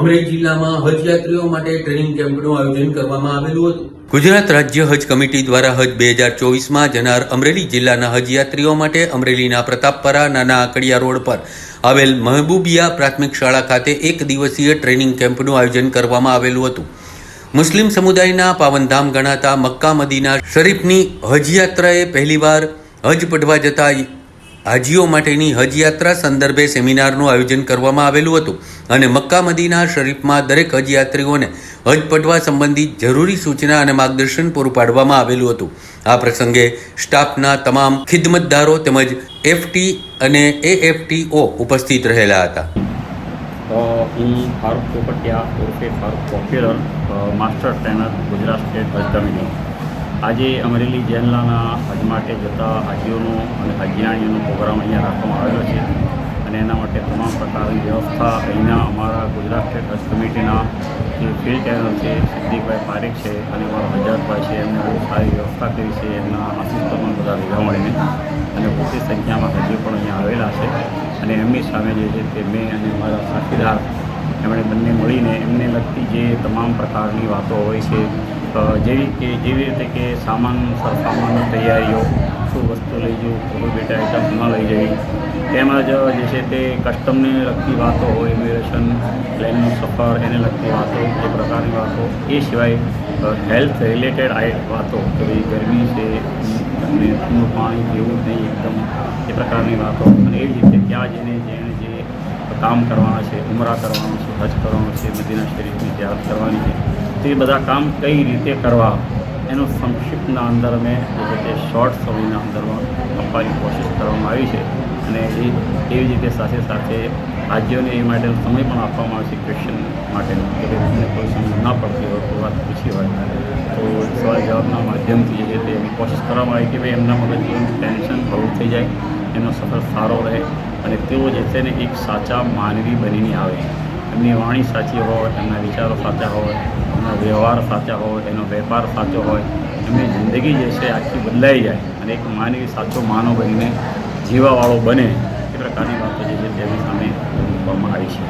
અમરેલી જિલ્લામાં હજ યાત્રીઓ માટે ટ્રેનિંગ કેમ્પનું આયોજન કરવામાં આવેલું હતું. ગુજરાત રાજ્ય હજ કમિટી દ્વારા હજ બે હજાર ચોવીસમાં જનાર અમરેલી જિલ્લાના હજ યાત્રીઓ માટે અમરેલીના પ્રતાપપરા નાના આકડિયા રોડ પર આવેલ મહેબૂબિયા પ્રાથમિક શાળા ખાતે એક દિવસીય ટ્રેનિંગ કેમ્પનું આયોજન કરવામાં આવેલું હતું. મુસ્લિમ સમુદાયના પાવનધામ ગણાતા મક્કા મદીના શરીફની હજ યાત્રાએ પહેલીવાર હજ પઢવા જતા હાજીઓ માટેની હજ યાત્રા સંદર્ભે સેમિનારનું આયોજન કરવામાં આવેલું હતું અને મક્કા મદીના શરીફમાં દરેક હજ યાત્રીઓને હજ પટવા સંબંધિત જરૂરી સૂચના અને માર્ગદર્શન પૂરું પાડવામાં આવેલું હતું. આ પ્રસંગે સ્ટાફના તમામ ખિદમતદારો તેમજ એફટી અને એએફટીઓ ઉપસ્થિત રહેલા હતા. હું ફારૂક પોપટિયા ઉર્ફે Farooq popular master trainer Gujarat state Haj committee. આજે અમરેલી જિલ્લાના હજ માટે જતા હાજીઓનો અને હજિયાણીઓનો પ્રોગ્રામ અહીંયા રાખવામાં આવેલો છે અને એના માટે તમામ પ્રકારની વ્યવસ્થા અહીંના અમારા ગુજરાત સ્ટેટ હજ કમિટીના જે ફિલ્ડ ટ્રેનર છે સિદ્દીકભાઈ પારેખ છે અને અમારા હજારભાઈ છે, એમને બહુ સારી વ્યવસ્થા કરી છે, એમના આસિસ્ટમાં બધા ભેગા મળીને અને મોટી સંખ્યામાં હજી પણ અહીંયા આવેલા છે અને એમની સામે જે છે તે મેં અને મારા સાથીદાર એમણે બંને મળીને એમને લગતી જે તમામ પ્રકારની વાતો હોય છે જેવી કે જેવી રીતે કે સામાન સામાનની તૈયારીઓ, શું વસ્તુ લઈ જવું કોઈ બેટા આઈટમ ન લઈ જવી તેમજ, જે છે તે કસ્ટમને લગતી વાતો હોય ઇમિગ્રેશન પ્લેનનો સફર, એને લગતી વાતો એ પ્રકારની વાતો, એ સિવાય હેલ્થ રિલેટેડ વાતો, કે ભાઈ ગરમી છે, અને ઠંડુ પાણી પીવું નહીં એકદમ એ પ્રકારની વાતો. અને એવી રીતે ત્યાં જઈને જેણે જે કામ કરવાના છે, ઉમરા કરવાનું છે, હજ કરવાનું છે મદીના શરીરની યાદ કરવાની છે. તે બધા કામ કઈ રીતે કરવા? એનો સંક્ષિપ્તના અંદર મેં તે શોર્ટ સમયના અંદરમાં આપવાની કોશિશ કરવામાં આવી છે. અને એ એવી રીતે સાથે સાથે રાજ્યોને એ માટે સમય પણ આપવામાં આવે છે ક્વેશ્ચન માટેનો, કે ભાઈ કોઈ સમજ ના પડતી હોય, કોઈ વાત પૂછી હોય, તો સવાલ જવાબના માધ્યમથી જે તે એની કોશિશ કરવામાં આવી કે ભાઈ એમના મગજનું ટેન્શન હળવું થઈ જાય એમનો સફર સારો રહે, અને તેઓ જે છે ને એક સાચા માનવી બનીને આવે. એમની વાણી સાચી હોય, એમના વિચારો સાચા હોય, એમનો વ્યવહાર સાચા હોય, એનો વેપાર સાચો હોય, એમની જિંદગી જે છે આખી બદલાઈ જાય અને એક માનવી સાચો માનવ બનીને જીવાવાળો બને એ પ્રકારની વાતો જે છે તેની સામે મૂકવામાં આવી છે.